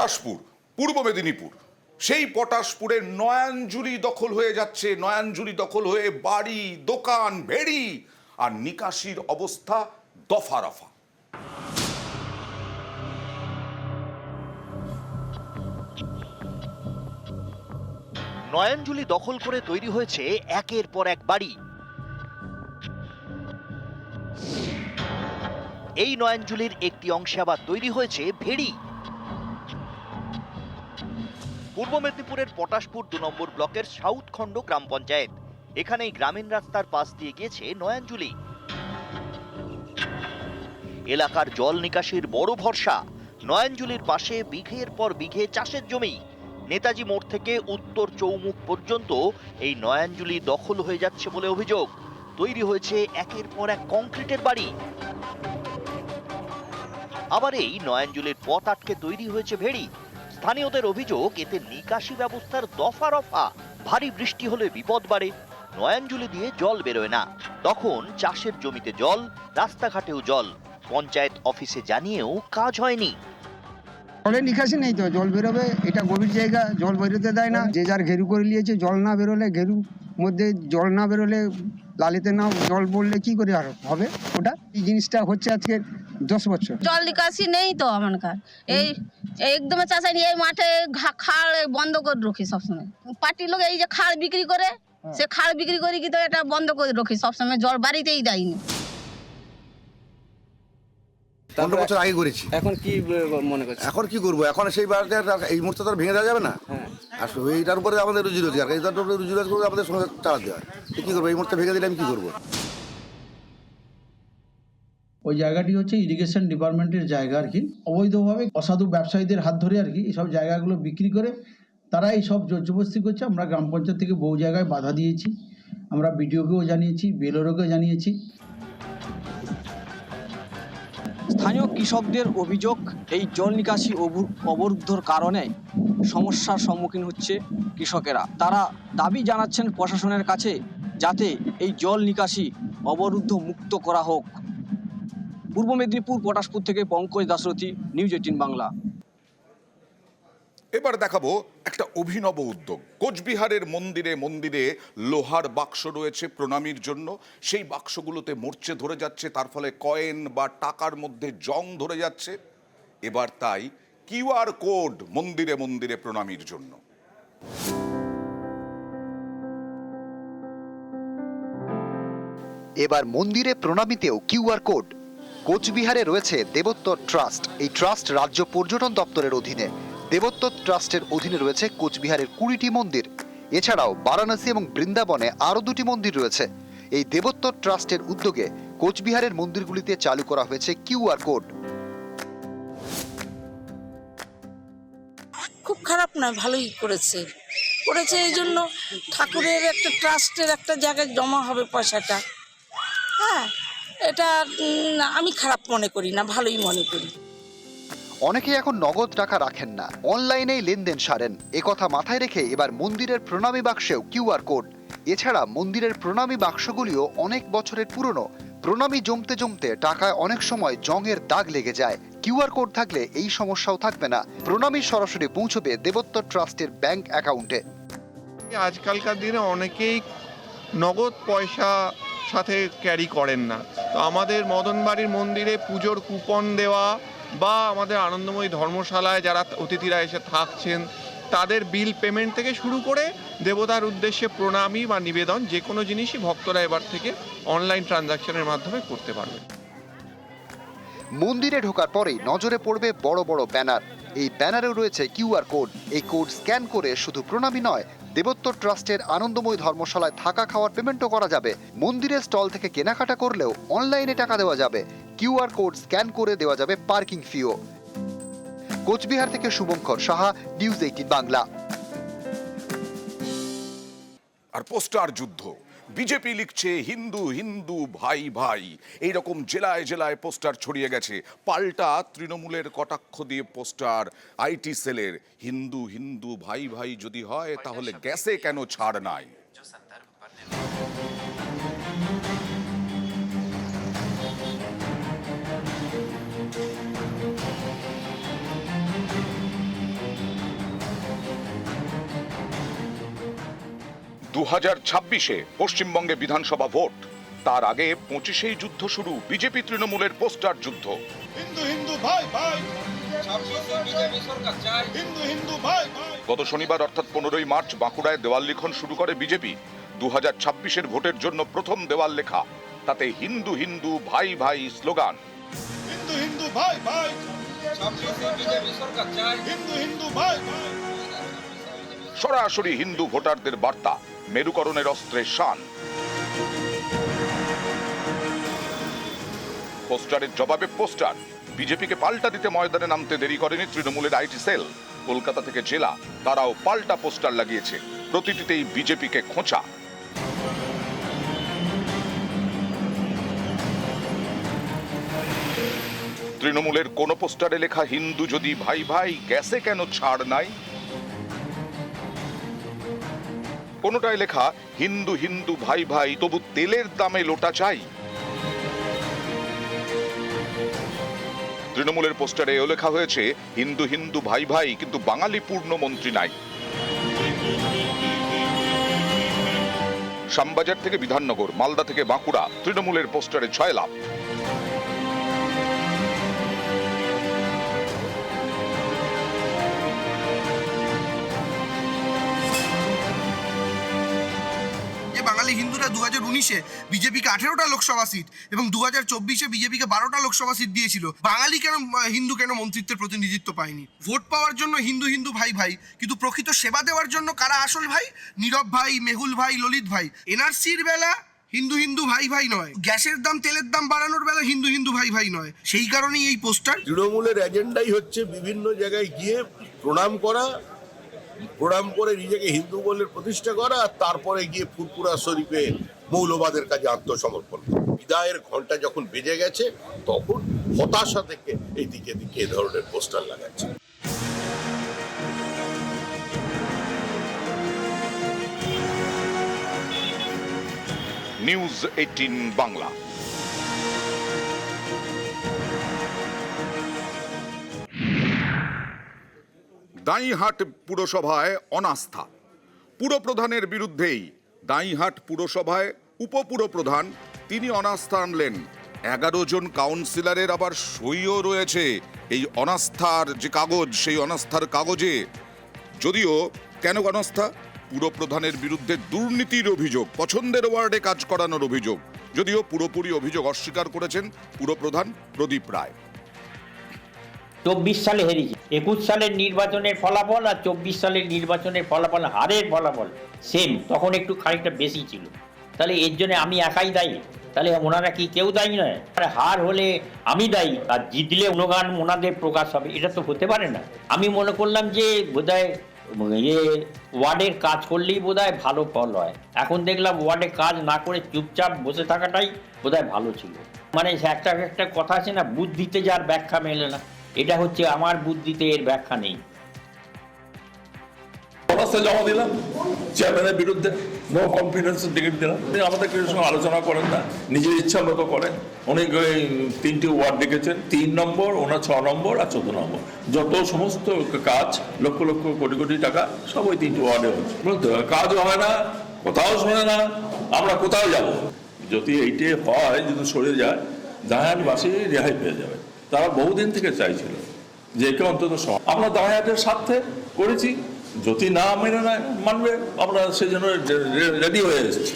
পটাশপুর, পূর্ব মেদিনীপুর। সেই পটাশপুরের নয়াঞ্জুলি দখল হয়ে যাচ্ছে। নয়াঞ্জুলি দখল হয়ে বাড়ি, দোকান, ভেড়ি আর নিকাশির অবস্থা দফা রফা নয়নজুলি দখল করে তৈরি হয়েছে একের পর এক বাড়ি। এই নয়নজুলির একটি অংশে আবার তৈরি হয়েছে ভেড়ি। পূর্ব মেদিনীপুরের পটাশপুর দু নম্বর ব্লকের সাউথ খণ্ড গ্রাম পঞ্চায়েত। এখানেই গ্রামীণ রাস্তার পাশ দিয়ে গিয়েছে নয়নজুলি এলাকার জল নিকাশির বড় ভরসা। নয়নজুলির পাশে বিঘের পর বিঘে চাষের জমি। নেতাজি মোড় থেকে উত্তর চৌমুখ পর্যন্ত এই নয়াঞ্জলি দখল হয়ে যাচ্ছে বলে অভিযোগ। তৈরি হয়েছে একের পর এক কংক্রিটের বাড়ি। আবার এই নয়াঞ্জলির পথ আটকে তৈরি হয়েছে ভেড়ি। স্থানীয়দের অভিযোগ এতে নিকাশি ব্যবস্থার দফা রফা। ভারী বৃষ্টি হলে বিপদ বাড়ে নয়াঞ্জলি দিয়ে জল বেরোয় না। তখন চাষের জমিতে জল রাস্তাঘাটেও জল। পঞ্চায়েত অফিসে জানিয়েও কাজ হয়নি। জলের নিকাশি নেই তো জল বেরোবে এটা গভীর জায়গা জল বেরোতে দেয় না। যে যার ঘেরু করে নিয়েছে জল না বেরোলে ঘেরু মধ্যে জল না বেরোলে লালিতে না জল পড়লে কি করে আর হবে? ওটা এই জিনিসটা হচ্ছে আজকে দশ বছর। জল নিকাশি নেই তো আমানকার। এই এই একদম চাষাই এই মাঠে ঘা- খাল বন্ধ করে রাখি সবসময়। পার্টির লোক এই যে খাল বিক্রি করে সে খাল বিক্রি করে কি তো এটা বন্ধ করে রাখি সবসময় জল বাড়িতেই দেয়নি পনেরো বছর আগে করেছি? এখন কি মনে করছে এখন কি করব? এখন সেই বাড়িতে এই মুহূর্তে তো আর ভেঙে দেওয়া যাবে না? আর এইটার উপরে আমাদের রুজি রোজগার এইটার উপরে রুজি রোজগার করে আমাদের সংসার চালাতে হয়। কী করব? এই মুহূর্তে ভেঙে দিলে আমি কী করব? ওই জায়গাটি হচ্ছে ইরিগেশন ডিপার্টমেন্টের জায়গা আর কি। অবৈধভাবে অসাধু ব্যবসায়ীদের হাত ধরে আর কি এইসব জায়গাগুলো বিক্রি করে তারা এই সব জোরজবস্তি করছে। আমরা গ্রাম পঞ্চায়েত থেকে বহু জায়গায় বাধা দিয়েছি। আমরা বিডিওকেও জানিয়েছি, বিএলওরকেও জানিয়েছি। স্থানীয় কৃষকদের অভিযোগ, এই জল নিকাশি অবু- অবরুদ্ধর কারণে সমস্যার সম্মুখীন হচ্ছে কৃষকেরা। তারা দাবি জানাচ্ছেন প্রশাসনের কাছে যাতে এই জল নিকাশি অবরুদ্ধ মুক্ত করা হোক। পূর্ব মেদিনীপুর পটাশপুর থেকে পঙ্কজ দাসরথী নিউজ এইটিন বাংলা। এবার দেখাবো একটা অভিনব উদ্যোগ। কোচবিহারের মন্দিরে মন্দিরে লোহার বাক্স রয়েছে প্রণামীর জন্য। সেই বাক্সগুলোতে মরচে ধরে যাচ্ছে তার ফলে কয়েন বা টাকার মধ্যে জং ধরে যাচ্ছে। এবার তাই কিউআর কোড মন্দিরে মন্দিরে প্রণামীর জন্য। এবার মন্দিরে প্রণামীতেও কিউআর কোড। কোচবিহারে রয়েছে দেবোত্তর ট্রাস্ট। এই ট্রাস্ট রাজ্য পর্যটন দপ্তরের অধীনে। দেবোত্তর ট্রাস্টের অধীনে রয়েছে কোচবিহারের কুড়িটি মন্দির। এছাড়াও বারাণসী এবং বৃন্দাবনে আরও দুটি মন্দির রয়েছে। এই দেবোত্তর ট্রাস্টের উদ্যোগে কোচবিহারের মন্দিরগুলিতে চালু করা হয়েছে কিউআর কোড। খুব খারাপ না, ভালোই করেছে। করেছে এই জন্য ঠাকুরের একটা ট্রাস্টের একটা জায়গায় জমা হবে পয়সাটা। হ্যাঁ এটা আমি খারাপ মনে করি না ভালোই মনে করি। অনেকেই এখন নগদ টাকা রাখেন না অনলাইনেই লেনদেন সারেন। কথা মাথায় রেখে এবার মন্দিরের প্রণামী বাক্সেও কিউআর কোড। এছাড়া মন্দিরের প্রণামী বাক্সগুলিও অনেক বছরের পুরনো। প্রণামী জমতে জমতে টাকায় অনেক সময় জংয়ের দাগ লেগে যায়। কিউআর কোড থাকলে এই সমস্যাও থাকবে না। প্রণামী সরাসরি পৌঁছবে দেবোত্তর ট্রাস্টের ব্যাংক অ্যাকাউন্টে। আজকালকার দিনে অনেকেই নগদ পয়সা সাথে ক্যারি করেন না। তো আমাদের মদনবাড়ির মন্দিরে পুজোর কুপন দেওয়া বা আমাদের আনন্দময়ী ধর্মশালায় যারা অতিথিরা এসে থাকছেন, তাদের বিল পেমেন্ট থেকে শুরু করে দেবতার উদ্দেশ্যে প্রণামী বা নিবেদন যে কোনো জিনিসই ভক্তরা এবার থেকে অনলাইন ট্রানজাকশনের মাধ্যমে করতে পারবে। মন্দিরে ঢোকার পরেই নজরে পড়বে বড় বড় ব্যানার। এই ব্যানারেও রয়েছে কিউআর কোড। এই কোড স্ক্যান করে শুধু প্রণামী নয়, দেবোত্তর ট্রাস্টের আনন্দময় ধর্মশালায় থাকা খাওয়ার পেমেন্টও করা যাবে। মন্দিরের স্টল থেকে কেনাকাটা করলেও অনলাইনে টাকা দেওয়া যাবে। কিউআর কোড স্ক্যান করে দেওয়া যাবে পার্কিং ফিও। কোচবিহার থেকে শুভঙ্কর সাহা, নিউজ এইটিন বাংলা। আর পোস্টার যুদ্ধ। বিজেপি লিখছে হিন্দু হিন্দু ভাই ভাই। এইরকম জেলায় জেলায় পোস্টার ছড়িয়ে গেছে। পাল্টা তৃণমূলের কটাক্ষ দিয়ে পোস্টার আইটি সেলের হিন্দু হিন্দু ভাই ভাই যদি হয় তাহলে গ্যাসে কেন ছাড় নাই? দু হাজার ছাব্বিশে পশ্চিমবঙ্গে বিধানসভা ভোট। তার আগে পঁচিশেই যুদ্ধ শুরু বিজেপি তৃণমূলের পোস্টার যুদ্ধ। হিন্দু ভাই ভাই। গত শনিবার অর্থাৎ পনেরোই মার্চ বাঁকুড়ায় দেওয়াল লিখন শুরু করে বিজেপি। দু হাজার ছাব্বিশের ভোটের জন্য প্রথম দেওয়াল লেখা। তাতে হিন্দু হিন্দু ভাই ভাই স্লোগান। হিন্দু হিন্দু ভাই ভাই। হিন্দু হিন্দু ভাই ভাই। সরাসরি হিন্দু ভোটারদের বার্তা, মেরুকরণের অস্ত্রের শান। পোস্টারের জবাবে পোস্টার, বিজেপিকে পাল্টা দিতে ময়দানে নামতে দেরি করেনি তৃণমূলের আইটি সেল। কলকাতা থেকে জেলা, তারাও পাল্টা পোস্টার লাগিয়েছে, প্রতিটিতেই বিজেপিকে খোঁচা। তৃণমূলের কোন পোস্টারে লেখা, হিন্দু যদি ভাই ভাই, গ্যাসে কেন ছাড় নাই? কোনটায় লেখা, হিন্দু হিন্দু, ভাই ভাই, তবু তেলের দামে লোটা চাই। তৃণমূলের পোস্টারে এও লেখা হয়েছে, হিন্দু হিন্দু, ভাই ভাই, কিন্তু বাঙালি পূর্ণ মন্ত্রী নাই। শ্যামবাজার থেকে বিধাননগর, মালদা থেকে বাঁকুড়া, তৃণমূলের পোস্টারে ছয় লাভ বাঙালি হিন্দুরা দু হাজার উনিশে বিজেপিকে আঠেরোটা লোকসভা সিট এবং দু হাজার চব্বিশে বিজেপিকে বারোটা লোকসভা সিট দিয়েছিল। বাঙালি কেন হিন্দু কেন মন্ত্রিত্বের প্রতিনিধিত্ব পায়নি? ভোট পাওয়ার জন্য হিন্দু হিন্দু ভাই ভাই, কিন্তু প্রকৃত সেবা দেওয়ার জন্য কারা আসল ভাই? নীরব ভাই, মেহুল ভাই, ললিত ভাই। এনআরসির বেলা হিন্দু হিন্দু ভাই ভাই নয়। গ্যাসের দাম, তেলের দাম বাড়ানোর বেলা হিন্দু হিন্দু ভাই ভাই নয়। সেই কারণেই এই পোস্টার। তৃণমূলের এজেন্ডাই হচ্ছে বিভিন্ন জায়গায় গিয়ে প্রণাম করা প্রণাম করে নিজেকে হিন্দু বলে প্রতিষ্ঠা করা তারপরে গিয়ে ফুরপুরা শরীফে মৌলবাদের কাজে আত্মসমর্পণ। বিদায়ের ঘণ্টা যখন বেজে গেছে, তখন হতাশা থেকে এই দিকে দিকে এ ধরনের পোস্টার লাগাচ্ছে নিউজ এইটিন বাংলা দাঁইহাট পুরসভায় অনাস্থা। পুরপ্রধানের বিরুদ্ধেই দাঁইহাট পুরসভায় উপপুরপ্রধান তিনি অনাস্থা আনলেন। এগারো জন কাউন্সিলরের আবার সইও রয়েছে এই অনাস্থার যে কাগজ, সেই অনাস্থার কাগজে। যদিও কেন অনাস্থা? পুরপ্রধানের বিরুদ্ধে দুর্নীতির অভিযোগ, পছন্দের ওয়ার্ডে কাজ করানোর অভিযোগ। যদিও পুরোপুরি অভিযোগ অস্বীকার করেছেন পুরপ্রধান প্রদীপ রায়। চব্বিশ সালে হেরেছি। একুশ সালের নির্বাচনের ফলাফল আর চব্বিশ সালের নির্বাচনের ফলাফল, হারের ফলাফল সেম তখন একটু খানিকটা বেশি ছিল। তাহলে এর জন্য আমি একাই দায়ী। তাহলে ওনারা কি কেউ দায়ী নয়? আরে হার হলে আমি দায়ী আর জিতলে অনুগান ওনাদের প্রকাশ হবে, এটা তো হতে পারে না। আমি মনে করলাম যে বোধহয় ইয়ে ওয়ার্ডের কাজ করলেই বোধহয় ভালো ফল হয়। এখন দেখলাম ওয়ার্ডে কাজ না করে চুপচাপ বসে থাকাটাই বোধহয় ভালো ছিল। মানে একটা একটা কথা আছে না বুদ্ধিতে যার ব্যাখ্যা মেলে না। এটা হচ্ছে আমার বুদ্ধিতে এর ব্যাখ্যা নেই। জমা দিলাম। চেয়ারম্যানের বিরুদ্ধে নো কনফিডেন্স টিকিট দিলাম। তিনি আমাদের কেউ সঙ্গে আলোচনা করেন না, নিজের ইচ্ছা মতো করেন। উনি তিনটি ওয়ার্ড ডেকেছেন তিন নম্বর, ওনার ছ নম্বর আর চোদ্দ নম্বর। যত সমস্ত কাজ, লক্ষ লক্ষ কোটি কোটি টাকা, সব ওই তিনটি ওয়ার্ডে হচ্ছে। বুঝতে কাজও হয় না, কোথাও শোনে না, আমরা কোথাও যাব? যদি এইটে হয়, যদি সরে যায় দায়ানবাসী রেহাই পেয়ে যাবে। তারা বহুদিন থেকে চাইছিল যে একে অন্তত আমরা দায়াটের স্বার্থে করেছি। যদি না মেনে নেয়, মানবে। আমরা সেজন্য রেডি হয়ে এসেছি।